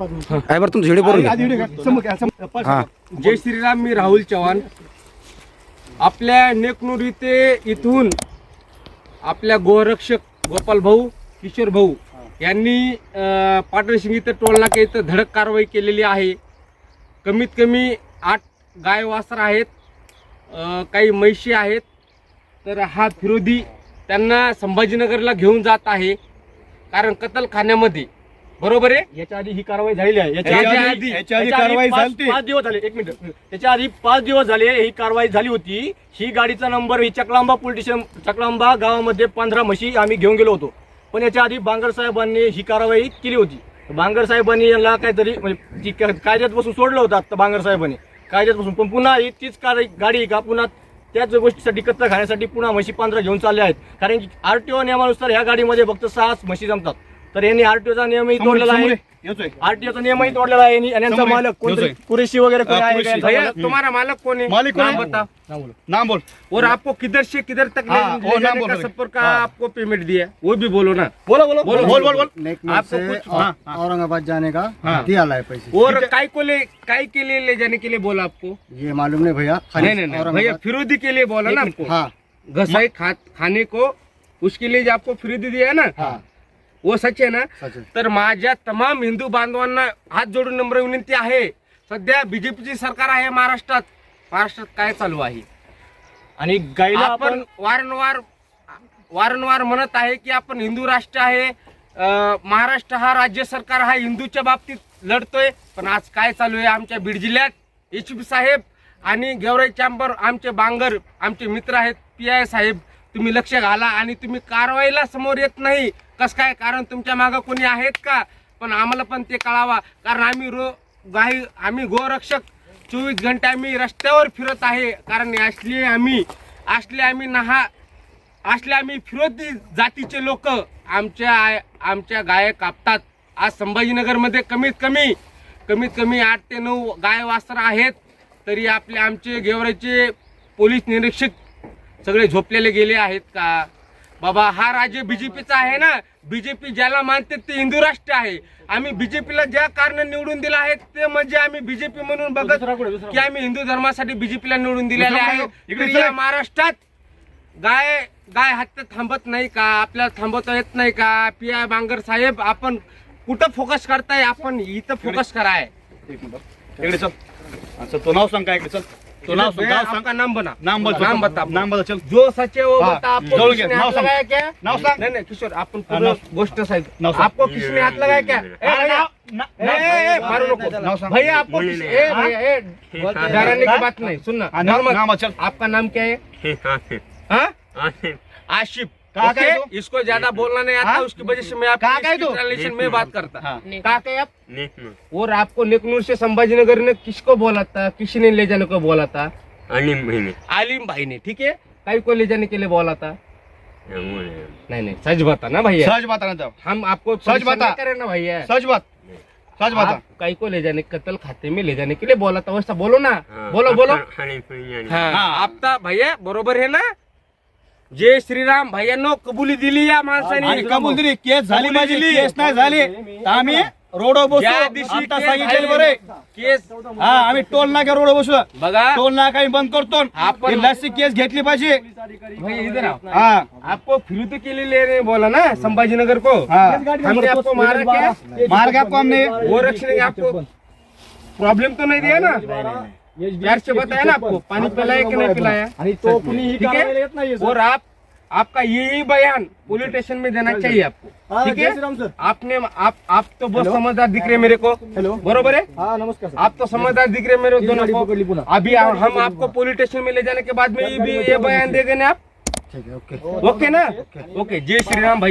आहे बरं तुमचं व्हिडिओ करून घ्या. हा. जय श्रीराम मी राहुल चव्हाण. आपल्या नेकनूर इथे इथून आपल्या गोरक्षक गोपाल भाऊ किशोर भाऊ यांनी अं, पाटणसिंग इथं टोलनाका इथं धडक कारवाई केलेली आहे. कमीत कमी आठ गाय वासर आहेत अं, काही म्हैशी आहेत. तर हा फिरोदी त्यांना संभाजीनगरला घेऊन जात आहे. कारण कतलखान्यामध्ये बरोबर आहे? याच्या आधी ही कारवाई झालेली आहे. याच्या याच्या आधी आधी- याच्या आधी कारवाई पाच पाच दिवस झाले एक मिनिट. त्याच्या आधी पाच दिवस झाले ही कारवाई झाली होती. ही गाडीचा नंबर ही चकलांबा पोलीस स्टेशन चकलांबा गावामध्ये पंधरा म्हशी आम्ही घेऊन गेलो होतो. पण याच्या आधी बांगर साहेबांनी ही कारवाई केली होती. बांगर साहेबांनी यांना काहीतरी म्हणजे ती का- कायद्यात बसून सोडलं होतं आता बांगर साहेबांनी. कायद्यात बसून पण पुन्हा ही तीच कार गाडी का? पुन्हा त्याच गोष्टीसाठी कत्तल खाण्यासाठी पुन्हा म्हशी पंधरा घेऊन चालले आहेत. कारण की आरटीओ नियमानुसार ह्या गाडीमध्ये फक्त सहा म्हशी जमतात. तर यांनी आरटीओचा नियमही तोडलेला आहे. आरटीओचा नियमही तोडलेला आहे यांनी- आणि यांचा समोर. मालक कोणतरी. कुरेशी वगैरे कोणी हा, आहे का कुरेशी. यांचा भैया मालक? तुम्हारा मालक कौन है मालिक कौन नाम है? बताओ नाम बोलो. नाम बोल. और आपको किधर से किधर तक ले, हाँ, ले नाम जाने बोल का रहे। सफ़र का हाँ। आपको पेमेंट दिया वो भी बोलो ना। बोलो बोलो। बोलो। बोल बोल बोल। आपको से कुछ- औ- हाँ, हाँ। औरंगाबाद जाने का हाँ। दिया ला है पैसे। और काय को ले काय के लिए ले जाने के लिए बोला आपको? ये मालूम नहीं भैया नहीं नहीं नहीं। भैया औरंगाबाद फिरोदी के लिए बोला ना आपको। हाँ। घसाई खा, खाने को उसके लिए जो आपको फिरोदी दिया है ना? हाँ। वो सच आहे ना। तर माझ्या तमाम हिंदू बांधवांना हात जोडून नम्र विनंती आहे. सध्या बीजेपीची सरकार आहे महाराष्ट्रात. महाराष्ट्रात काय चालू आहे? आणि गाईला आपण वारंवार वारंवार म्हणत आहे की आपण हिंदू राष्ट्र आहे. महाराष्ट्र हा राज्य सरकार हा हिंदूच्या बाबतीत लढतोय. पण आज काय चालू आहे आमच्या बीड जिल्ह्यात? एच पी साहेब आणि गेवराई चॅम्बर आमचे बांगर आमचे मित्र आहेत पी आय साहेब. तुम्ही लक्ष घाला आणि तुम्ही कारवाईला समोर येत नाही. कस काय? कारण तुमच्या मागं कोणी आहेत का? पण आम्हाला पण ते कळावा. कारण आम्ही रो गाई आम्ही गोरक्षक. चोवीस घंटे आम्ही रस्त्यावर फिरत आहे. कारण असले आम्ही असले आम्ही नहा असले आम्ही फिरोती जातीचे लोक आमच्या आय- आमच्या गाय कापतात. आज संभाजीनगरमध्ये कमीत कमी कमीत कमी आठ ते नऊ गाय वासर आहेत. तरी आपले आमचे गेवराचे पोलीस निरीक्षक सगळे झोपलेले गेले आहेत का? बाबा हा राज्य बीजेपीचा आहे ना? बीजेपी ज्याला मानते ते हिंदू राष्ट्र आहे. आम्ही बीजेपीला ज्या कारण निवडून दिलं आहे ते म्हणजे आम्ही बीजेपी म्हणून बघत की आम्ही हिंदू धर्मासाठी बीजेपीला निवडून दिलेले आहे. महाराष्ट्रात गाय गाय हत्या थांबत नाही का? आपल्याला थांबवता येत नाही का? पी आय बांगर साहेब आपण कुठं फोकस करताय? आपण इथं फोकस कराय. एक मिनिट. इकडे चल. अच्छा तो नाव सांग काय इकडे? चल. तो नाव सांग नाव सांग. आपका नाम बना. नाम बोल नाम बता नाम बता चल. जो सच है वो हाँ, बता आपको जवळ घे, किसने नाव हाथ सांग. लगाया क्या? नाव सांग. नहीं नहीं किशोर आपण पूर्ण नाव- गोष्ट साहेब. नाव सांग. आपको किसने हाथ लगाया क्या? ए, अरे भैया, नाव- ना- ए, ए, ए, मारो नको. नाव सांग. भैया आपको किस- ए, भैया, ए, डराने की बात नहीं सुनना हाँ, नाम नॉर्मल. नाम चल आपका नाम क्या है? हाँ? आशिफ कहाँ ओके? का है तू? इसको ज़्यादा बोलना नहीं आता हाँ? उसकी वजह से मैं है आपकी ट्रांसलेशन में बात करता। हाँ। कहा के आप? और आपको नेकनूर से संभाजीनगर ने किसको बोला था? किसने ले जाने को बोला था? अनिम महीने आलिम भाई ने ठीक है? कई को ले जाने के लिए बोला था? नहीं नहीं सच बता ना भैया? सच बता ना जाओ हम आपको सच बता। करे ना भैया। सच बात। सच बता कई को ले जाने कत्ल खाते में ले जाने के लिए बोला था वैसा बोलो ना। बोलो बोलो। हाँ, हाँ. आपता भैया बरोबर है ना? जय श्रीराम भैयानो कबुली दिली या आणि माणसाने कबूल दिली. केस झाली कबुली माझी. दिली. केस नाही झाली. तर आम्ही रोडवर बसू. ज्या दिवशी आता केस सांगितलेलं झाली, बरे केस हा आम्ही टोल नाक्या रोडवर बसू. बघा. टोल नाका आम्ही बंद करतो. आपण- ही लसी केस घेतली पाहिजे. भैया इधर आओ हा. आपको फिरते के लिए बोला ना संभाजीनगर को. हाँ. हमने आपको मारा क्या? मार का आपको हमने वो रखने आपको. प्रॉब्लम तो नहीं दिया ना? प्यार से बताया ना आपको? पानी पिलाया कि नहीं पिलाया? आणि तो ठीक है? येत नाहीये सर. और आप आपका यही बयान पुलिस स्टेशन में देना चाहिए आपको। हाँ, ठीक जय श्री राम है सर. आपने आप आप तो बहुत समझदार दिख रहे मेरे को। हेलो? बरोबर है? हा नमस्कार सर. आप तो समझदार दिख रहे मेरे ही दोनों गाड़ी को। पकड़ ली पुन्हा. अभी हम आपको पुलिस स्टेशन में ले जाने के बाद में ये भी ये बयान दे देने आप? ठीक है ओके। ओके ना? ओके। जय श्री राम भाई।